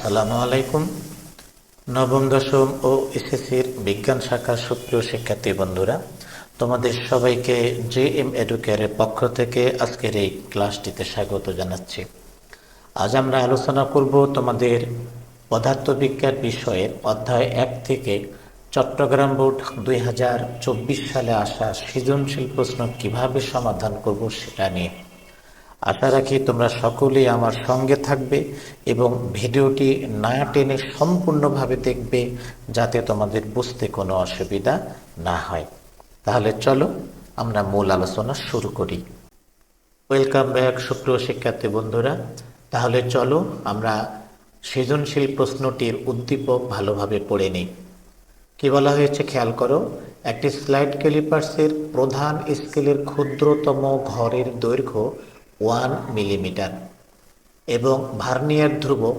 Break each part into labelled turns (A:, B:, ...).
A: আসসালামু আলাইকুম। নবম, দশম ও এসএসসির বিজ্ঞান শাখার সুপ্রিয় শিক্ষার্থী বন্ধুরা, তোমাদের সবাইকে জে এম এডুকেয়ারের পক্ষ থেকে আজকের এই ক্লাসটিতে স্বাগত জানাচ্ছি। আজ আমরা আলোচনা করব তোমাদের পদার্থবিজ্ঞান বিষয়ের অধ্যায় এক থেকে চট্টগ্রাম বোর্ড দুই হাজার চব্বিশ সালে আসা সৃজনশীল প্রশ্ন কীভাবে সমাধান করব সেটা নিয়ে। আশা রাখি তোমরা সকলেই আমার সঙ্গে থাকবে এবং ভিডিওটি না টেনে সম্পূর্ণভাবে দেখবে যাতে তোমাদের বুঝতে কোনো অসুবিধা না হয়। তাহলে চলো, আমরা মূল আলোচনা শুরু করি। ওয়েলকাম ব্যাক, সুপ্রিয় শিক্ষার্থী বন্ধুরা। তাহলে চলো, আমরা সৃজনশীল প্রশ্নটির উদ্দীপক ভালোভাবে পড়ে নিই। কি বলা হয়েছে খেয়াল করো, একটি স্লাইড ক্যালিপার্সের প্রধান স্কেলের ক্ষুদ্রতম ঘরের দৈর্ঘ্য ওয়ান মিলিমিটার এবং ভার্নিয়ার ধ্রুবক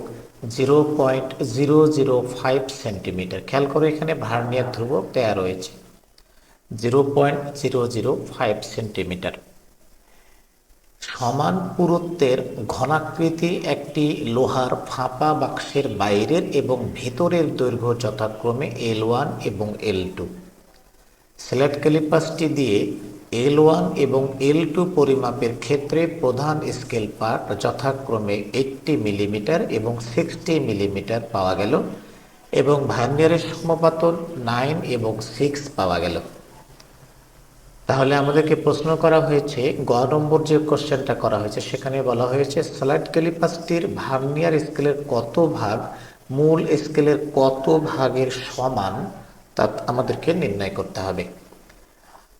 A: zero point zero zero five centimetre. খেয়াল করো এখানে ভার্নিয়ার ধ্রুবক দেয়া রয়েছে। Zero point zero zero five centimetre. সমান পুরুত্বের ঘনাকৃতি একটি লোহার ফাঁপা বাক্সের বাইরের এবং ভেতরের দৈর্ঘ্য যথাক্রমে এল ওয়ান এবং এল টু স্লেট ক্যালিপাসটি দিয়ে এল ওয়ান এবং এল টু পরিমাপের ক্ষেত্রে প্রধান স্কেল পার্ট যথাক্রমে এইটটি মিলিমিটার এবং সিক্সটি মিলিমিটার পাওয়া গেল এবং ভার্নিয়ারের সমপাতন নাইন এবং সিক্স পাওয়া গেল। তাহলে আমাদেরকে প্রশ্ন করা হয়েছে, গ নম্বর যে কোশ্চেনটা করা হয়েছে, সেখানে বলা হয়েছে স্লাইড ক্যালিপাসটির ভার্নিয়ার স্কেলের কত ভাগ, মূল স্কেলের কত ভাগের সমান, তা আমাদেরকে নির্ণয় করতে হবে।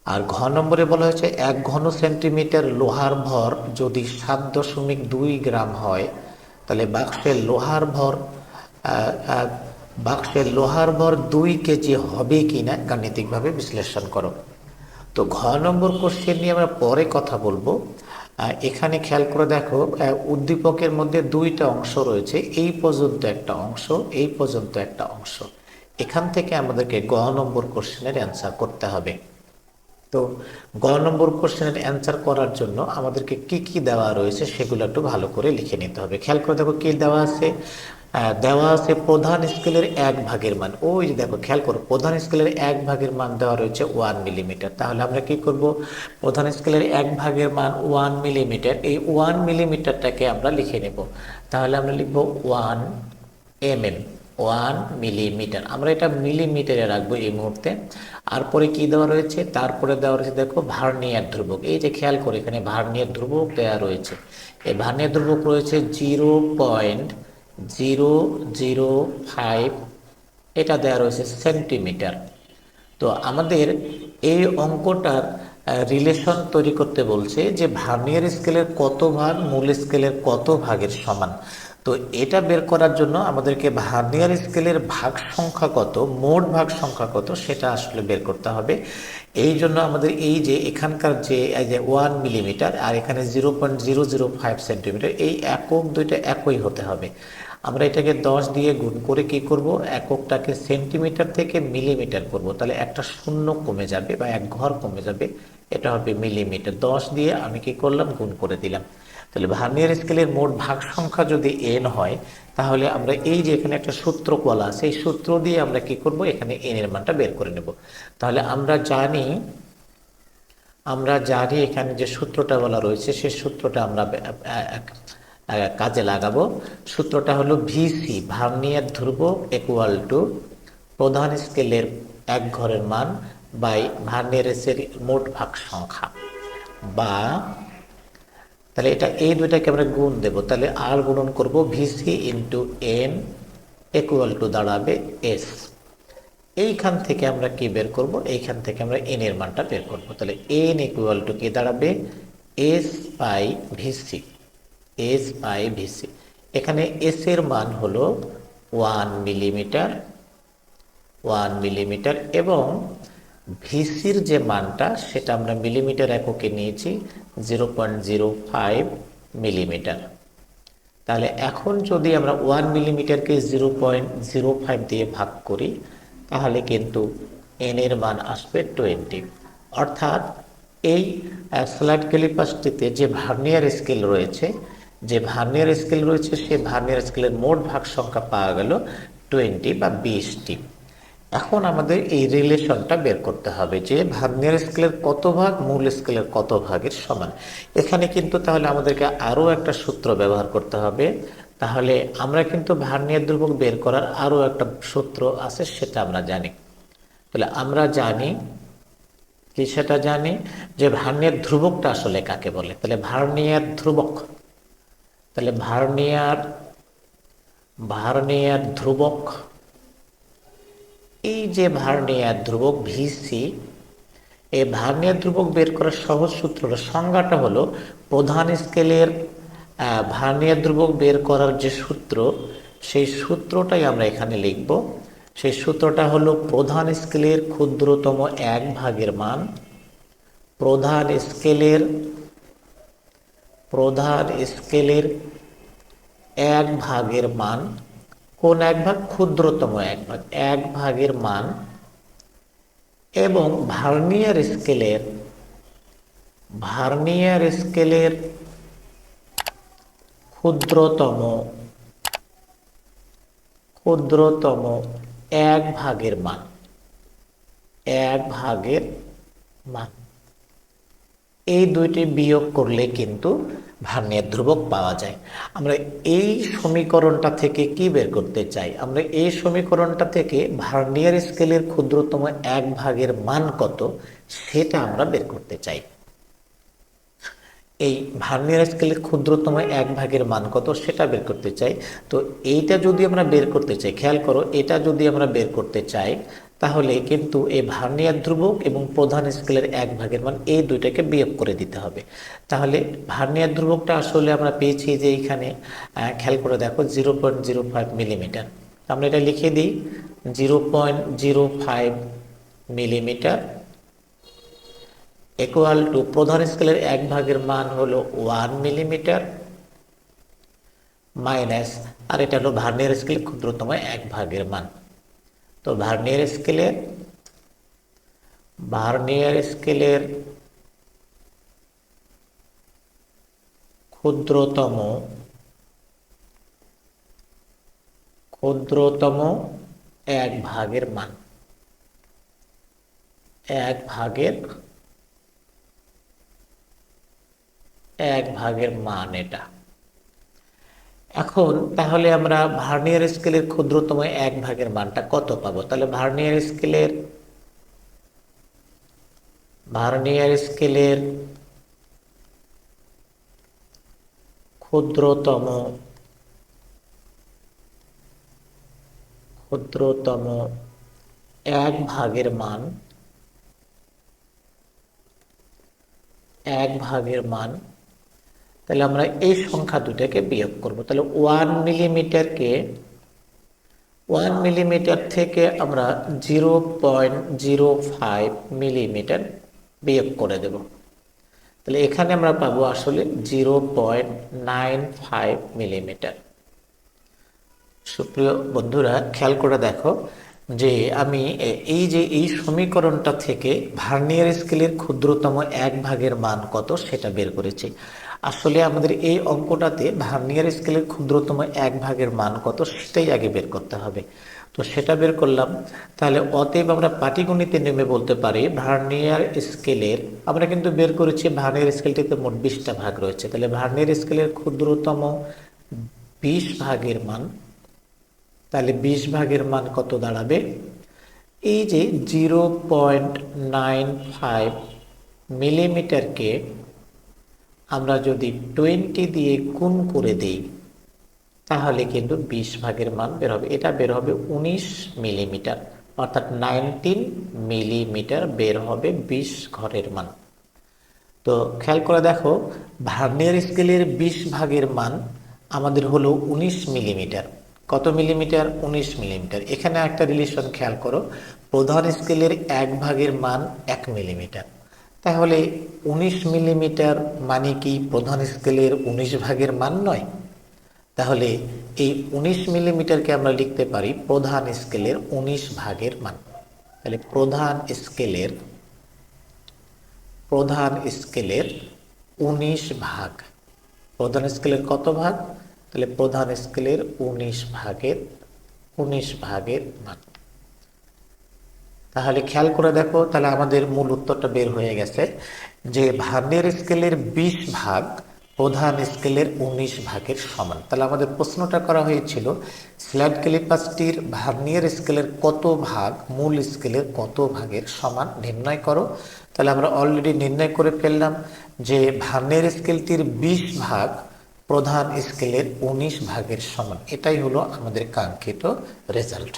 A: আর ঘ নম্বরে বলা হয়েছে, এক ঘন সেন্টিমিটার লোহার ভর যদি সাত দশমিক দুই গ্রাম হয়, তাহলে বাক্সের লোহার ভর বাক্সের লোহার ভর দুই কেজি হবে কিনা গাণিতিকভাবে বিশ্লেষণ করো। তো ঘ নম্বর কোশ্চেন নিয়ে আমরা পরে কথা বলব। এখানে খেয়াল করে দেখো উদ্দীপকের মধ্যে দুইটা অংশ রয়েছে। এই পর্যন্ত একটা অংশ, এই পর্যন্ত একটা অংশ। এখান থেকে আমাদেরকে গ নম্বর কোশ্চেনের অ্যান্সার করতে হবে। তো গ নম্বর কোশ্চেনের অ্যান্সার করার জন্য আমাদেরকে কি কি দেওয়া রয়েছে সেগুলো একটু ভালো করে লিখে নিতে হবে। খেয়াল করে দেখো কি দেওয়া আছে? দেওয়া আছে প্রধান স্কেলের এক ভাগের মান। ওই যে দেখো, খেয়াল করো, প্রধান স্কেলের এক ভাগের মান দেওয়া রয়েছে ওয়ান মিলিমিটার। তাহলে আমরা কি করব? প্রধান স্কেলের এক ভাগের মান ওয়ান মিলিমিটার। এই ওয়ান মিলিমিটারটাকে আমরা লিখে নেব। তাহলে আমরা লিখব one M M one millimetre. আমরা এটা মিলিমিটারে রাখব এই মুহূর্তে। আর পরে কি দেওয়া রয়েছে? তারপরে দেওয়া রয়েছে, দেখো, ভার্নিয়ার ধ্রুবক। এই যে খেয়াল করে, এখানে ভার্নিয়ার ধ্রুবক দেওয়া রয়েছে। এই ভার্নিয়ার ধ্রুবক রয়েছে zero point zero zero five. এটা দেওয়া রয়েছে সেন্টিমিটার। তো আমাদের এই অঙ্কটার রিলেশন তৈরি করতে বলছে যে ভার্নিয়ার স্কেলের কত ভাগ, মূল স্কেলের কত ভাগের সমান? তো এটা বের করার জন্য আমাদেরকে ভার্নিয়ার স্কেলের ভাগ সংখ্যা কত, মোট ভাগ সংখ্যা কত, সেটা আসলে বের করতে হবে। এই জন্য আমাদের এই যে এখানকার যে যে ওয়ান মিলিমিটার আর এখানে zero point zero zero five centimetre এই একক দুইটা একই হতে হবে। আমরা এটাকে দশ দিয়ে গুণ করে কি করব? এককটাকে সেন্টিমিটার থেকে মিলিমিটার করব। তাহলে একটা শূন্য কমে যাবে বা এক ঘর কমে যাবে, এটা হবে মিলিমিটার দশ দিয়ে আমি কি করলাম? গুণ করে দিলাম। তাহলে ভার্নিয়ার স্কেলের মোট ভাগ সংখ্যা যদি এন হয়, তাহলে আমরা এই যে এখানে একটা সূত্র বলা আছে, এই সূত্র দিয়ে আমরা কি করব? এখানে এন এর মানটা বের করে নেব। তাহলে আমরা জানি আমরা জানি এখানে যে সূত্রটা বলা রয়েছে সেই সূত্রটা আমরা কাজে লাগাবো। সূত্রটা হলো ভিসি ভার্নিয়ার ধ্রুবক ইকুয়াল টু প্রধান স্কেলের এক ঘরের মান বাই ভার্নিয়ার মোট ভাগ সংখ্যা বা তাহলে এটা এই দুইটাকে আমরা গুণ দেব। তাহলে আর গুণন করব VC into N equal to দাঁড়াবে এস এইখান থেকে আমরা কি বের করব? এইখান থেকে আমরা এন এর মানটা বের করব। তাহলে এন ইকুয়াল টু কি দাঁড়াবে? S by VC S by VC এখানে এস এর মান হলো ওয়ান মিলিমিটার ওয়ান মিলিমিটার এবং ভিসির যে মানটা, সেটা আমরা মিলিমিটার এককে নিয়েছি zero point zero five millimetre. তাহলে এখন যদি আমরা ওয়ান মিলিমিটারকে জিরো পয়েন্ট জিরো ফাইভ দিয়ে ভাগ করি, তাহলে কিন্তু এন এর মান আসবে টোয়েন্টি অর্থাৎ এই স্লাইড ক্যালিপাসটিতে যে ভার্নিয়ার স্কেল রয়েছে, যে ভার্নিয়ার স্কেল রয়েছে সেই ভার্নিয়ার স্কেলের মোট ভাগ সংখ্যা পাওয়া গেল টোয়েন্টি বা বিশটি। এখন আমাদের এই রিলেশনটা বের করতে হবে যে ভার্নিয়ার স্কেলের কত ভাগ, মূল স্কেলের কত ভাগের সমান। এখানে কিন্তু তাহলে আমাদেরকে আরও একটা সূত্র ব্যবহার করতে হবে। তাহলে আমরা কিন্তু ভার্নিয়ার ধ্রুবক বের করার আরও একটা সূত্র আছে, সেটা আমরা জানি। তাহলে আমরা জানি, কি সেটা জানি? যে ভার্নিয়ার ধ্রুবকটা আসলে কাকে বলে? তাহলে ভার্নিয়ার ধ্রুবক। তাহলে ভার্নিয়ার ভার্নিয়ার ধ্রুবক এই যে ভার্নিয়ার ধ্রুবক ভিসি এই ভার্নিয়ার ধ্রুবক বের করার সহজ সূত্র সংজ্ঞাটা হলো প্রধান স্কেলের ভার্নিয়ার ধ্রুবক বের করার যে সূত্র, সেই সূত্রটাই আমরা এখানে লিখব। সেই সূত্রটা হলো প্রধান স্কেলের ক্ষুদ্রতম এক ভাগের মান, প্রধান স্কেলের প্রধান স্কেলের এক ভাগের মান কোন এক ভাগ? ক্ষুদ্রতম এক ভাগ। এক ভাগের মান এবং ভার্নিয়ার স্কেলের ভার্নিয়ার স্কেলের ক্ষুদ্রতম ক্ষুদ্রতম এক ভাগের মান। এক ভাগের মান। এই দুইটি বিয়োগ করলে কিন্তু ভার্নিয়ার ধ্রুবক পাওয়া যায়। আমরা এই সমীকরণটা থেকে কি বের করতে চাই? আমরা এই সমীকরণটা থেকে ভার্নিয়ার স্কেলের ক্ষুদ্রতম এক ভাগের মান কত? সেটা আমরা বের করতে চাই। এই ভার্নিয়ার স্কেলের ক্ষুদ্রতম এক ভাগের মান কত? সেটা বের করতে চাই। তো এইটা যদি আমরা বের করতে চাই, খেয়াল করো, এটা যদি আমরা বের করতে চাই তাহলে কিন্তু এই ভার্নিয়ার ধ্রুবক এবং প্রধান স্কেলের এক ভাগের মান এই দুইটাকে বিয়োগ করে দিতে হবে। তাহলে ভার্নিয়ার ধ্রুবকটা আসলে আমরা পেয়েছি যে এইখানে খেয়াল করে দেখো zero point zero five millimetre. আমরা এটা লিখে দিই, zero point zero five millimetre equal to প্রধান স্কেলের এক ভাগের মান হলো ওয়ান মিলিমিটার মাইনাস, আর এটা হলো ভার্নিয়ার স্কেলের ক্ষুদ্রতম এক ভাগের মান। তো ভার্নিয়ার স্কেলের ভার্নিয়ার স্কেলের ক্ষুদ্রতম ক্ষুদ্রতম এক ভাগের মান। এক ভাগের এক ভাগের মান এটা। এখন তাহলে আমরা ভার্নিয়ার স্কেলের ক্ষুদ্রতম এক ভাগের মানটা কত পাবো? তাহলে ভার্নিয়ার স্কেলের ভার্নিয়ার স্কেলের ক্ষুদ্রতম ক্ষুদ্রতম এক ভাগের মান এক ভাগের মান তাহলে আমরা এই সংখ্যা দুটাকে বিয়োগ করব। তাহলে ওয়ান মিলিমিটারকে ওয়ান মিলিমিটার থেকে আমরা zero point zero five millimetre বিয়োগ করে দেব। তাহলে এখানে আমরা পাবো আসলে zero point nine five millimetre সুপ্রিয় বন্ধুরা, খেয়াল করে দেখো যে আমি এই যে এই সমীকরণটা থেকে ভার্নিয়ার স্কেলের ক্ষুদ্রতম এক ভাগের মান কত সেটা বের করেছি। আসলে আমাদের এই অঙ্কটাতে ভার্নিয়ার স্কেলের ক্ষুদ্রতম এক ভাগের মান কত সেটাই আগে বের করতে হবে। তো সেটা বের করলাম। তাহলে অতএব আমরা পাটিগণিতে নেমে বলতে পারি ভার্নিয়ার স্কেলের, আমরা কিন্তু বের করেছি ভার্নিয়ার স্কেলটিতে মোট বিশটা ভাগ রয়েছে। তাহলে ভার্নিয়ার স্কেলের ক্ষুদ্রতম বিশ ভাগের মান, তাহলে বিশ ভাগের মান কত দাঁড়াবে? এই যে জিরো পয়েন্ট নাইন ফাইভ মিলিমিটারকে আমরা যদি টোয়েন্টি দিয়ে গুণ করে দিই, তাহলে কিন্তু বিশ ভাগের মান বের হবে। এটা বের হবে উনিশ মিলিমিটার, অর্থাৎ নাইনটিন মিলিমিটার বের হবে বিশ ঘরের মান। তো খেয়াল করে দেখো ভার্নিয়ার স্কেলের বিশ ভাগের মান আমাদের হলো উনিশ মিলিমিটার। কত মিলিমিটার? উনিশ মিলিমিটার। এখানে একটা রিলেশন খেয়াল করো, প্রধান স্কেলের এক ভাগের মান এক মিলিমিটার। তাহলে উনিশ মিলিমিটার মানে কি প্রধান স্কেলের উনিশ ভাগের মান নয়? তাহলে এই উনিশ মিলিমিটারকে আমরা লিখতে পারি প্রধান স্কেলের উনিশ ভাগের মান। তাহলে প্রধান স্কেলের প্রধান স্কেলের উনিশ ভাগ। প্রধান স্কেলের কত ভাগ? তাহলে প্রধান স্কেলের উনিশ ভাগের উনিশ ভাগের মান। তাহলে খেয়াল করে দেখো, তাহলে আমাদের মূল উত্তরটা বের হয়ে গেছে যে ভার্নিয়ার স্কেলের বিশ ভাগ, প্রধান স্কেলের উনিশ ভাগের সমান। তাহলে আমাদের প্রশ্নটা করা হয়েছিল স্ল্যাড ক্যালিপাসটির ভার্নিয়ার স্কেলের কত ভাগ, মূল স্কেলের কত ভাগের সমান নির্ণয় করো। তাহলে আমরা অলরেডি নির্ণয় করে ফেললাম যে ভার্নিয়ার স্কেলটির বিশ ভাগ, প্রধান স্কেলের উনিশ ভাগের সমান। এটাই হলো আমাদের কাঙ্ক্ষিত রেজাল্ট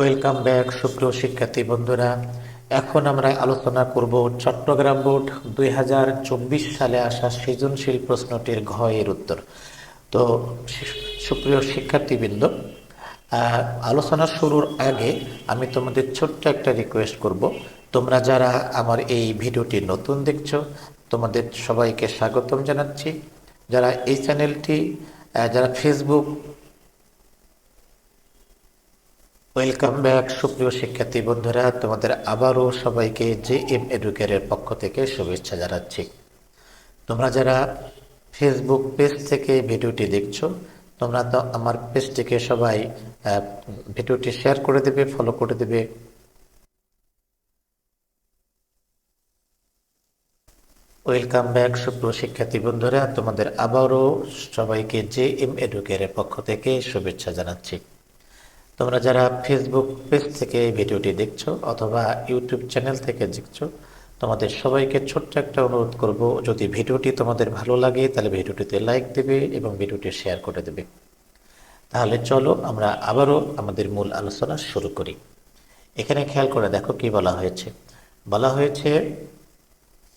A: ওয়েলকাম ব্যাক, সুপ্রিয় শিক্ষার্থী বন্ধুরা। এখন আমরা আলোচনা করব চট্টগ্রাম বোর্ড দুই হাজার চব্বিশ সালে আসা সৃজনশীল প্রশ্নটির ঘ এর উত্তর। তো, সুপ্রিয় শিক্ষার্থীবৃন্দ আলোচনা শুরুর আগে আমি তোমাদের ছোট্ট একটা রিকোয়েস্ট করব। তোমরা যারা আমার এই ভিডিওটি নতুন দেখছ, তোমাদের সবাইকে স্বাগতম জানাচ্ছি। যারা এই চ্যানেলটি যারা ফেসবুক ওয়েলকাম ব্যাক, সুপ্রিয় শিক্ষার্থী বন্ধুরা, তোমাদের আবারও সবাইকে জে এম এডুকেয়ারের পক্ষ থেকে শুভেচ্ছা জানাচ্ছি। তোমরা যারা ফেসবুক পেজ থেকে ভিডিওটি দেখছ, তোমরা তো আমার পেজটিকে সবাই ভিডিওটি শেয়ার করে দেবে ফলো করে দেবে। ওয়েলকাম ব্যাক, সুপ্রিয় শিক্ষার্থী বন্ধুরা, তোমাদের আবারও সবাইকে জে এম এডুকেয়ারের পক্ষ থেকে শুভেচ্ছা জানাচ্ছি। তোমরা যারা ফেসবুক পেজ থেকে ভিডিওটি দেখছ অথবা ইউটিউব চ্যানেল থেকে দেখছ, তোমাদের সবাইকে ছোট্ট একটা অনুরোধ করব, যদি ভিডিওটি তোমাদের ভালো লাগে, তাহলে ভিডিওটিতে লাইক দেবে এবং ভিডিওটি শেয়ার করে দেবে। তাহলে চলো আমরা আবারও আমাদের মূল আলোচনা শুরু করি। এখানে খেয়াল করে দেখো কি বলা হয়েছে। বলা হয়েছে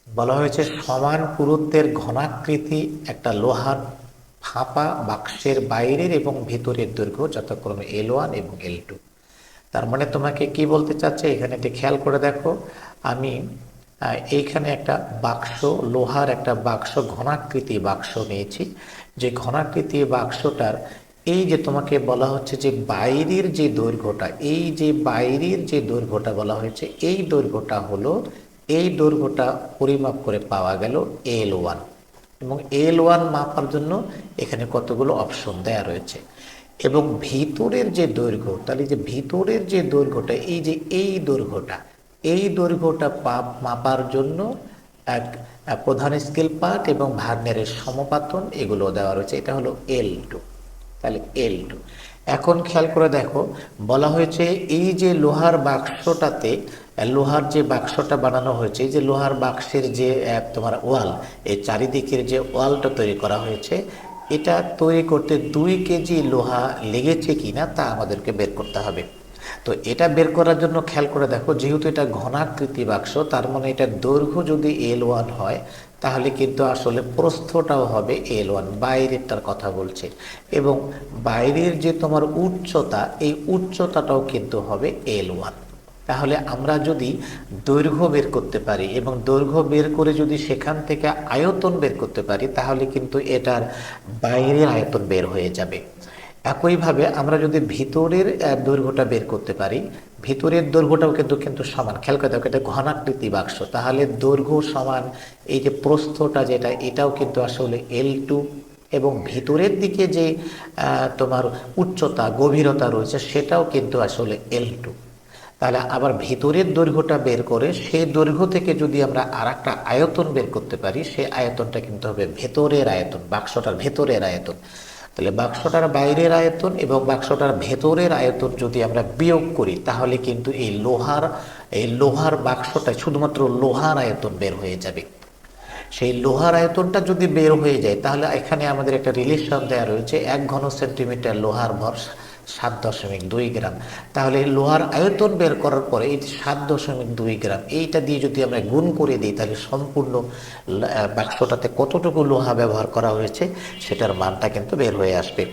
A: বলা হয়েছে সমান পুরুত্বের ঘনাকৃতি একটা লোহার ফাঁপা বাক্সের বাইরের এবং ভেতরের দৈর্ঘ্য যথাক্রমে এল ওয়ান এবং এল টু তার মানে তোমাকে কি বলতে চাচ্ছে? এখানে একটি খেয়াল করে দেখো। আমি এইখানে একটা বাক্স, লোহার একটা বাক্স, ঘনাকৃতি বাক্স নিয়েছি। যে ঘনাকৃতি বাক্সটার, এই যে তোমাকে বলা হচ্ছে যে বাইরের যে দৈর্ঘ্যটা, এই যে বাইরের যে দৈর্ঘ্যটা বলা হয়েছে, এই দৈর্ঘ্যটা হলো, এই দৈর্ঘ্যটা পরিমাপ করে পাওয়া গেল এল ওয়ান এল ওয়ান মাপার জন্য এখানে কতগুলো অপশন দেয়া রয়েছে। এবং ভিতরের যে দৈর্ঘ্য, তাহলে যে ভিতরের যে দৈর্ঘ্যটা, এই যে এই দৈর্ঘ্যটা এই দৈর্ঘ্যটা পা- মাপার জন্য এক প্রধান স্কেল পার্ট এবং ভার্নিয়ারের সমপাতন এগুলো দেওয়া রয়েছে। এটা হলো এল টু তাহলে এল টু এখন খেয়াল করে দেখো, বলা হয়েছে এই যে লোহার বাক্সটাতে লোহার যে বাক্সটা বানানো হয়েছে যে লোহার বাক্সের যে তোমার ওয়াল, এই চারিদিকের যে ওয়ালটা তৈরি করা হয়েছে, এটা তৈরি করতে দুই কেজি লোহা লেগেছে কিনা তা আমাদেরকে বের করতে হবে। তো এটা বের করার জন্য খেয়াল করে দেখো, যেহেতু এটা ঘনাকৃতি বাক্স, তার মানে এটা দৈর্ঘ্য যদি এল ওয়ান হয়, তাহলে কিন্তু আসলে প্রস্থটাও হবে এল ওয়ান, বাইরেরটার কথা বলছে। এবং বাইরের যে তোমার উচ্চতা, এই উচ্চতাটাও কিন্তু হবে এল ওয়ান। তাহলে আমরা যদি দৈর্ঘ্য বের করতে পারি এবং দৈর্ঘ্য বের করে যদি সেখান থেকে আয়তন বের করতে পারি, তাহলে কিন্তু এটার বাইরের আয়তন বের হয়ে যাবে। একইভাবে আমরা যদি ভিতরের দৈর্ঘ্যটা বের করতে পারি, ভিতরের দৈর্ঘ্যটাও কিন্তু কিন্তু সমান। খেয়াল করে দেখো, এটা ঘনাকৃতি বাক্স। তাহলে দৈর্ঘ্য সমান, এই যে প্রস্থটা যেটা, এটাও কিন্তু আসলে এল টু এবং ভিতরের দিকে যে তোমার উচ্চতা, গভীরতা রয়েছে, সেটাও কিন্তু আসলে এল টু তাহলে আবার ভিতরের দৈর্ঘ্যটা বের করে সেই দৈর্ঘ্য থেকে যদি আমরা আর একটা আয়তন বের করতে পারি, সেই আয়তনটা কিন্তু হবে ভেতরের আয়তন, বাক্সটার ভেতরের আয়তন। তাহলে বাক্সটার বাইরের আয়তন এবং বাক্সটার ভেতরের আয়তন যদি আমরা বিয়োগ করি, তাহলে কিন্তু এই লোহার এই লোহার বাক্সটা শুধুমাত্র লোহার আয়তন বের হয়ে যাবে। সেই লোহার আয়তনটা যদি বের হয়ে যায়, তাহলে এখানে আমাদের একটা রিলেশন দেওয়া রয়েছে, এক ঘন সেন্টিমিটার লোহার ভর সাত দশমিক দুই গ্রাম। তাহলে লোহার আয়তন বের করার পরে এই সাত দশমিক দুই গ্রাম, এইটা দিয়ে যদি আমরা গুণ করে দিই, তাহলে সম্পূর্ণ বাক্সটাতে কতটুকু লোহা ব্যবহার করা হয়েছে, সেটার মানটা কিন্তু বের হয়ে আসবে।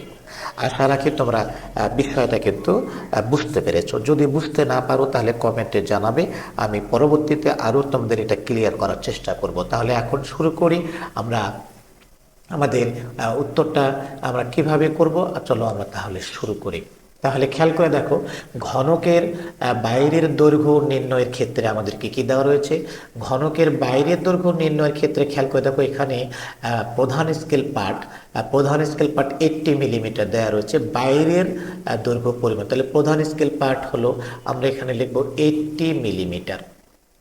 A: আশা রাখি তোমরা বিষয়টা কিন্তু বুঝতে পেরেছ। যদি বুঝতে না পারো, তাহলে কমেন্টে জানাবে। আমি পরবর্তীতে আরও তোমাদের এটা ক্লিয়ার করার চেষ্টা করব। তাহলে এখন শুরু করি। আমরা আমাদের উত্তরটা আমরা কীভাবে করব? আর চলো আমরা তাহলে শুরু করি। তাহলে খেয়াল করে দেখো, ঘনকের বাইরের দৈর্ঘ্য নির্ণয়ের ক্ষেত্রে আমাদের কি কি দেওয়া রয়েছে? ঘনকের বাইরের দৈর্ঘ্য নির্ণয়ের ক্ষেত্রে খেয়াল করে দেখো, এখানে প্রধান স্কেল পার্ট প্রধান স্কেল পার্ট এইটটি মিলিমিটার দেওয়া রয়েছে। বাইরের দৈর্ঘ্য পরিমাণ, তাহলে প্রধান স্কেল পার্ট হলো, আমরা এখানে লিখব এইটটি মিলিমিটার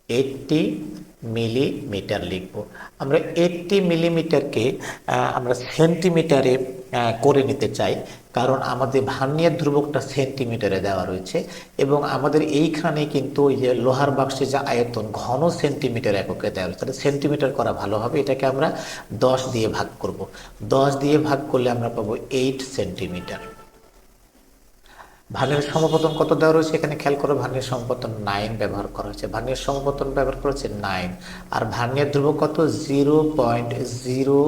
A: এইটটি মিলিমিটার লিখব। আমরা এইটটি মিলিমিটারকে আমরা সেন্টিমিটারে করে নিতে চাই। কারণ আমাদের ভার্নিয়ার ধ্রুবকটা সেন্টিমিটারে দেওয়া রয়েছে এবং আমাদের এইখানে কিন্তু ওই যে লোহার বাক্সে যে আয়তন ঘন সেন্টিমিটার এককে দেওয়া রয়েছে। তাহলে সেন্টিমিটার করা ভালো হবে। এটাকে আমরা দশ দিয়ে ভাগ করব। দশ দিয়ে ভাগ করলে আমরা পাবো এইট সেন্টিমিটার। ভার্নিয়ার সমপতন কত দেওয়া রয়েছে? এখানে খেয়াল করো ভার্নিয়ার সমপতন নাইন ব্যবহার করা হয়েছে। ভার্নিয়ার সমপতন ব্যবহার করা হচ্ছে নাইন আর ভার্নিয়ার ধ্রুবক কত? Zero point zero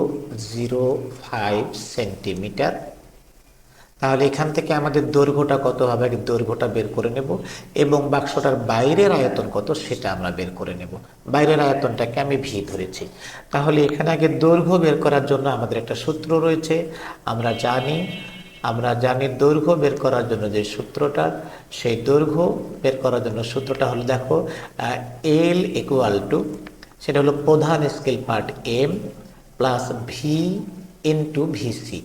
A: zero five centimetre তাহলে এখান থেকে আমাদের দৈর্ঘ্যটা কত হবে? আগে দৈর্ঘ্যটা বের করে নেব। এবং বাক্সটার বাইরের আয়তন কত? সেটা আমরা বের করে নেব। বাইরের আয়তনটাকে আমি ভি ধরেছি। তাহলে এখানে আগে দৈর্ঘ্য বের করার জন্য আমাদের একটা সূত্র রয়েছে। আমরা জানি আমরা জানি দৈর্ঘ্য বের করার জন্য যে সূত্রটা, সেই দৈর্ঘ্য বের করার জন্য সূত্রটা হলো, দেখো এল ইকুয়াল টু সেটা হলো প্রধান scale part M plus V into VC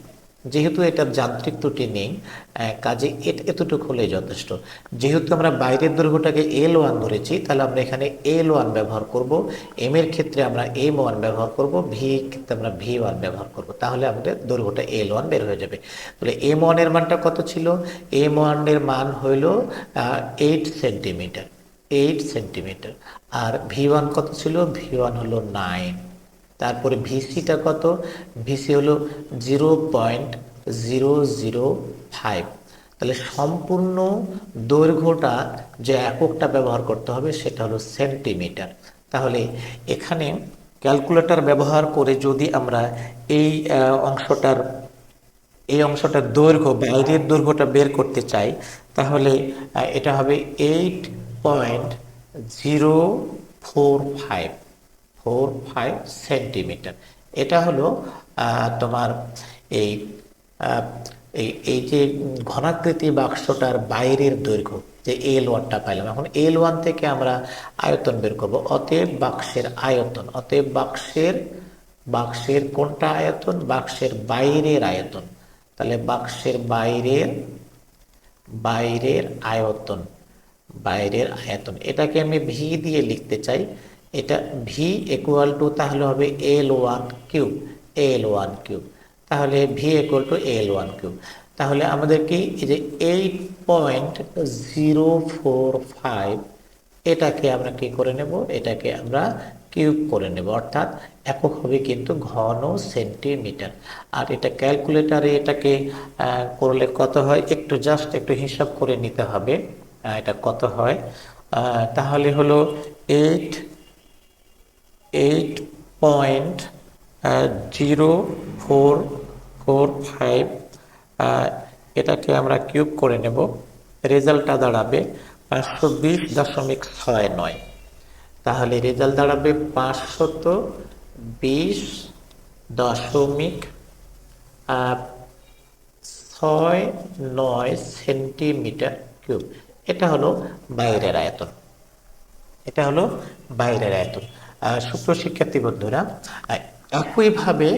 A: যেহেতু এটা যান্ত্রিক ত্রুটি নেই কাজে এতটুকু হলেই যথেষ্ট। যেহেতু আমরা বাইরের দৈর্ঘ্যটাকে এল ওয়ান ধরেছি, তাহলে আমরা এখানে এল ওয়ান ব্যবহার করব। এম এর ক্ষেত্রে আমরা এম ওয়ান ব্যবহার করব ভি ক্ষেত্রে আমরা ভি ওয়ান ব্যবহার করব। তাহলে আমাদের দৈর্ঘ্যটা এল ওয়ান বের হয়ে যাবে। তাহলে এম ওয়ানের মানটা কত ছিল? এম ওয়ানের মান হইল এইট সেন্টিমিটার এইট সেন্টিমিটার আর ভি ওয়ান কত ছিল? ভি ওয়ান হলো নাইন তারপরে ভিসিটা কত? ভিসি হলো zero point zero zero five. তাহলে সম্পূর্ণ দৈর্ঘ্যটা যে এককটা ব্যবহার করতে হবে সেটা হলো সেন্টিমিটার। তাহলে এখানে ক্যালকুলেটর ব্যবহার করে যদি আমরা এই অংশটার এই অংশটার দৈর্ঘ্য, বাইরের দৈর্ঘ্যটা বের করতে চাই, তাহলে এটা হবে eight point zero four five. Four five centimetre. এটা হলো তোমার এই এই এই যে ঘনাকৃতি বাক্সটার বাইরের দৈর্ঘ্য, যে এল ওয়ানটা পাইলাম। এখন এল ওয়ান থেকে আমরা আয়তন বের করব। অতএব বাক্সের আয়তন, অতএব বাক্সের বাক্সের কোনটা আয়তন? বাক্সের বাইরের আয়তন। তাহলে বাক্সের বাইরের বাইরের আয়তন বাইরের আয়তন। এটাকে আমি ভি দিয়ে লিখতে চাই। এটা ভি ইকুয়াল টু তাহলে হবে L one cube L one cube তাহলে V equal to L one cube তাহলে আমাদের কি, এই যে eight point zero four five এটাকে আমরা কি করে নেব? এটাকে আমরা কিউব করে নেব। অর্থাৎ একক হবে কিন্তু ঘন সেন্টিমিটার আর এটা ক্যালকুলেটারে এটাকে করলে কত হয়? একটু জাস্ট একটু হিসাব করে নিতে হবে। এটা কত হয়? তাহলে হলো eight eight point zero four four five এটাকে আমরা কিউব করে নেব। রেজাল্টটা দাঁড়াবে পাঁচশো বিশ দশমিক ছয় নয়। তাহলে রেজাল্ট দাঁড়াবে পাঁচশত বিশ দশমিক ছয় নয় সেন্টিমিটার কিউব। এটা হলো বাইরের আয়তন। এটা হলো বাইরের আয়তন। সুপ্রিয় শিক্ষার্থী বন্ধুরা একইভাবে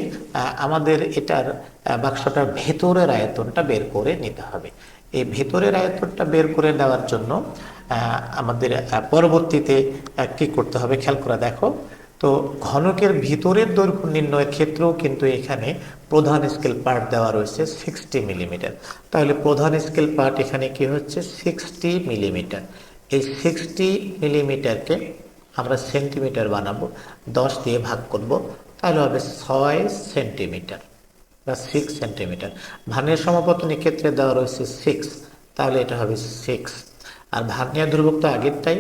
A: আমাদের এটার বাক্সটার ভেতরের আয়তনটা বের করে নিতে হবে। এই ভেতরের আয়তনটা বের করে দেওয়ার জন্য আমাদের পরবর্তীতে কি করতে হবে? খেয়াল করে দেখো। তো ঘনকের ভিতরের দৈর্ঘ্য নির্ণয়ের ক্ষেত্রেও কিন্তু এখানে প্রধান স্কেল পার্ট দেওয়া রয়েছে সিক্সটি মিলিমিটার। তাহলে প্রধান স্কেল পার্ট এখানে কি হচ্ছে? Sixty millimetre. এই সিক্সটি মিলিমিটারকে আমরা সেন্টিমিটার বানাবো, দশ দিয়ে ভাগ করব, তাহলে হবে ছয় সেন্টিমিটার বা সিক্স সেন্টিমিটার। ভানের সমাপতনের ক্ষেত্রে দেওয়া রয়েছে সিক্স তাহলে এটা হবে সিক্স আর ভার্নিয়ার ধ্রুবক তো আগেরটাই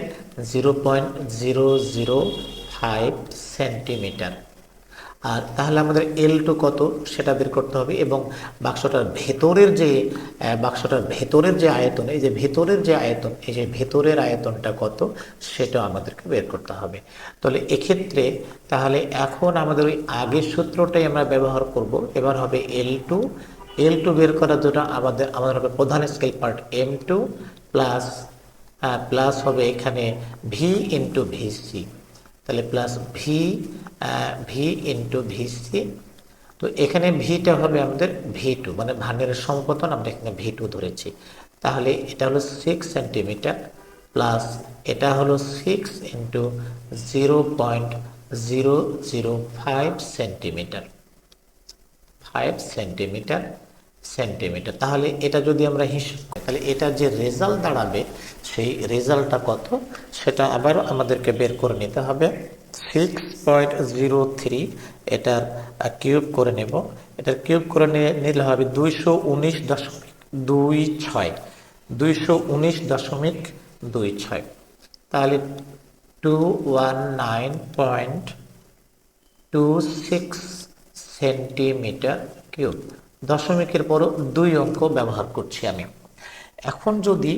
A: zero point zero zero five centimetre. আর তাহলে আমাদের এল টু কত সেটা বের করতে হবে এবং বাক্সটার ভেতরের যে বাক্সটার ভেতরের যে আয়তন, এই যে ভেতরের যে আয়তন, এই যে ভেতরের আয়তনটা কত সেটা আমাদেরকে বের করতে হবে। তাহলে এক্ষেত্রে তাহলে এখন আমাদের ওই আগের সূত্রটাই আমরা ব্যবহার করব। এবার হবে এল টু এল টু বের করার জন্য আমাদের আমাদের হবে প্রধান scale part M two plus plus হবে এখানে ভি ইন্টু ভিসি তাহলে plus V V into VC তো এখানে ভিটা হবে আমাদের ভি টু মানে ভান্ডারের সম্পতন আমরা এখানে ভি টু ধরেছি। তাহলে এটা হলো সিক্স সেন্টিমিটার প্লাস এটা হলো six into zero point zero zero five centimetre five centimetre centimetre. তাহলে এটা যদি আমরা হিসাব করি, তাহলে এটা যে রেজাল্ট দাঁড়াবে, সেই রেজাল্টটা কত? সেটা আবার আমাদেরকে বের করে নিতে হবে। সিক্স পয়েন্ট জিরো থ্রি এটার কিউব করে নেব। এটার কিউব করে নিলে হবে দুইশো উনিশ দশমিক দুই ছয়। দুইশো উনিশ দশমিক দুই ছয়। তাহলে two one nine point two six centimetre cube. দশমিকের পরও দুই অঙ্ক ব্যবহার করছি আমি। এখন যদি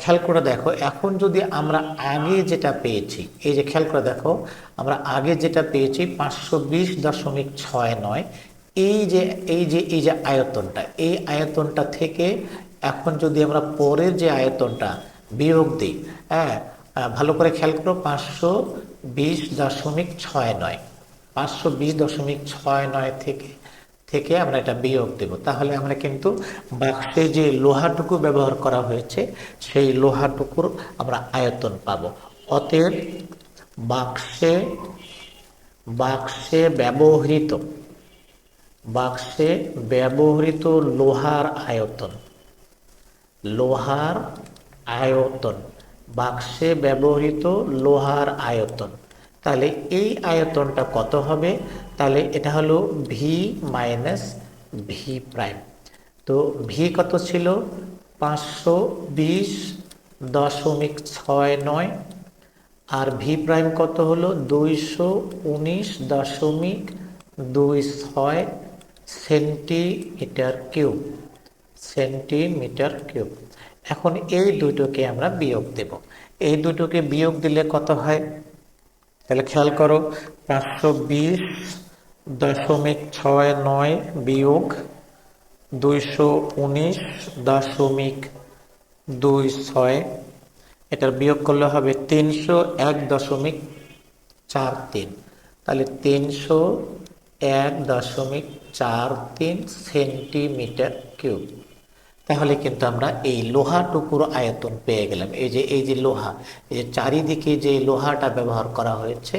A: খেয়াল করে দেখো, এখন যদি আমরা আগে যেটা পেয়েছি, এই যে খেয়াল করে দেখো, আমরা আগে যেটা পেয়েছি পাঁচশো বিশ দশমিক ছয় নয়, এই যে এই যে এই যে আয়তনটা, এই আয়তনটা থেকে এখন যদি আমরা পরের যে আয়তনটা বিয়োগ দিই হ্যাঁ ভালো করে খেয়াল করো, পাঁচশো বিশ দশমিক ছয় নয়, পাঁচশো বিশ দশমিক ছয় নয় থেকে থেকে আমরা এটা বিয়োগ দেব। তাহলে আমরা কিন্তু বাক্সে যে লোহাটুকু ব্যবহার করা হয়েছে, সেই লোহাটুকুর আমরা আয়তন পাব। অতএব বাক্সে বাক্সে ব্যবহৃত বাক্সে ব্যবহৃত লোহার আয়তন লোহার আয়তন, বাক্সে ব্যবহৃত লোহার আয়তন। তাহলে এই আয়তনটা কত হবে? তাহলে এটা হলো ভি মাইনাস ভি প্রাইম তো ভি কত ছিল? পাঁচশো বিশ দশমিক ছয় নয়। আর ভি প্রাইম কত হলো? দুইশো উনিশ দশমিক দুই ছয় সেন্টিমিটার কিউব। Centimetre cube. এখন এই দুটোকে আমরা বিয়োগ দেব। এই দুটোকে বিয়োগ দিলে কত হয়? তাহলে খেয়াল করো, পাঁচশো বিশ দশমিক ছয় নয় বিয়োগ দুইশো উনিশ দশমিক দুই ছয়। এটার বিয়োগ করলে হবে তিনশো এক দশমিক চার তিন। তাহলে তিনশো এক দশমিক চার তিন সেন্টিমিটার কিউব। তাহলে কিন্তু আমরা এই লোহাটুকুর আয়তন পেয়ে গেলাম। এই যে এই যে লোহা, এই যে চারিদিকে যে লোহাটা ব্যবহার করা হয়েছে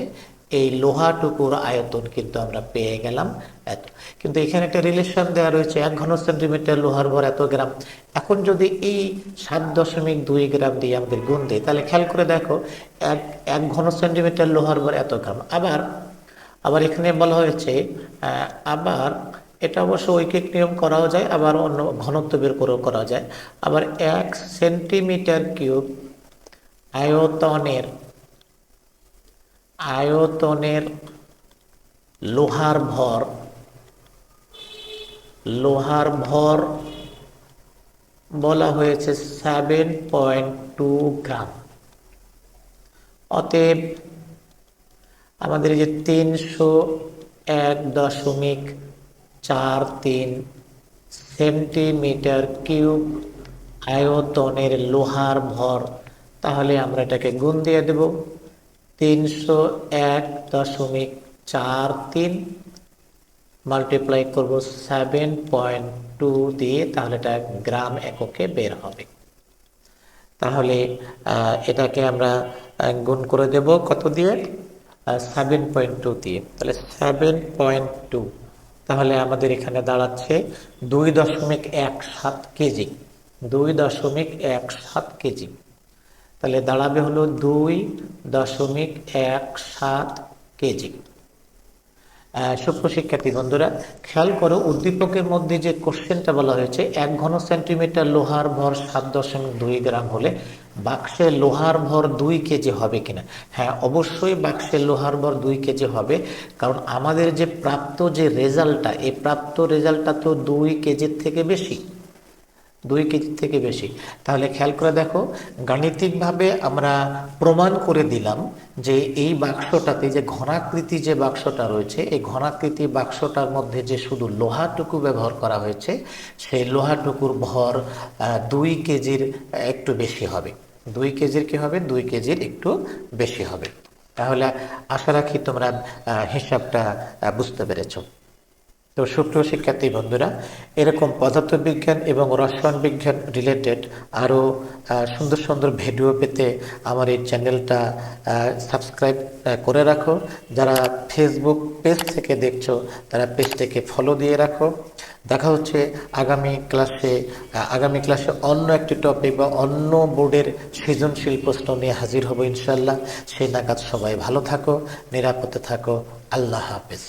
A: এই লোহাটুকুর আয়তন কিন্তু আমরা পেয়ে গেলাম এত। কিন্তু এখানে একটা রিলেশন দেওয়া রয়েছে, এক ঘন সেন্টিমিটার লোহার ভর এত গ্রাম। এখন যদি এই সাত দশমিক দুই গ্রাম দিয়ে আমাদের গুণ দিই, তাহলে খেয়াল করে দেখো, এক এক ঘন সেন্টিমিটার লোহার ভর এত গ্রাম। আবার আবার এখানে বলা হয়েছে আবার এটা অবশ্য ঐকিক নিয়ম করাও যায়, আবার অন্য ঘনত্ব বের করেও করা যায়। আবার এক সেন্টিমিটার কিউব আয়তনের আয়তনের লোহার ভর লোহার ভর বলা হয়েছে সেভেন পয়েন্ট টু গ্রাম। অতএব আমাদের যে তিনশো এক দশমিক চার তিন সেন্টিমিটার কিউব আয়তনের লোহার ভর, তাহলে আমরা এটাকে গুণ দিয়ে দেব। তিনশো এক দশমিক চার তিন মাল্টিপ্লাই করব সেভেন পয়েন্ট টু দিয়ে তাহলে এটা গ্রাম এককে বের হবে। তাহলে এটাকে আমরা গুণ করে দেব কত দিয়ে? সেভেন পয়েন্ট টু দিয়ে। তাহলে সেভেন পয়েন্ট টু তাহলে আমাদের এখানে দাঁড়াচ্ছে দুই দশমিক এক সাত কেজি। দুই দশমিক এক সাত কেজি। তাহলে দাঁড়াবে হলো দুই দশমিক এক সাত কেজি। সুপ্র শিক্ষার্থী বন্ধুরা, খেয়াল করো, উদ্দীপকের মধ্যে যে কোশ্চেনটা বলা হয়েছে, এক ঘন সেন্টিমিটার লোহার ভর সাত দশমিক দুই গ্রাম হলে বাক্সে লোহার ভর দুই কেজি হবে কিনা? হ্যাঁ অবশ্যই বাক্সে লোহার ভর দুই কেজি হবে, কারণ আমাদের যে প্রাপ্ত যে রেজাল্টটা, এই প্রাপ্ত রেজাল্টটা তো দুই কেজির থেকে বেশি। দুই কেজি থেকে বেশি। তাহলে খেয়াল করে দেখো, গাণিতিকভাবে আমরা প্রমাণ করে দিলাম যে এই বাক্সটাতে যে ঘনাকৃতি যে বাক্সটা রয়েছে, এই ঘনাকৃতি বাক্সটার মধ্যে যে শুধু লোহাটুকু ব্যবহার করা হয়েছে, সেই লোহাটুকুর ভর দুই কেজির একটু বেশি হবে। দুই কেজির কি হবে? দুই কেজির একটু বেশি হবে। তাহলে আশা রাখি তোমরা হিসাবটা বুঝতে পেরেছ। তো সুপ্রিয় শিক্ষার্থী বন্ধুরা, এরকম পদার্থবিজ্ঞান এবং রসায়ন বিজ্ঞান রিলেটেড আরও সুন্দর সুন্দর ভিডিও পেতে আমার এই চ্যানেলটা সাবস্ক্রাইব করে রাখো। যারা ফেসবুক পেজ থেকে দেখছ, তারা পেজটাকে ফলো দিয়ে রাখো। দেখা হচ্ছে আগামী ক্লাসে আগামী ক্লাসে অন্য একটি টপিক বা অন্য বোর্ডের সৃজনশীল প্রশ্ন নিয়ে হাজির হব ইনশাল্লাহ সেই নাগাদ সবাই ভালো থাকো, নিরাপদে থাকো। আল্লাহ হাফেজ।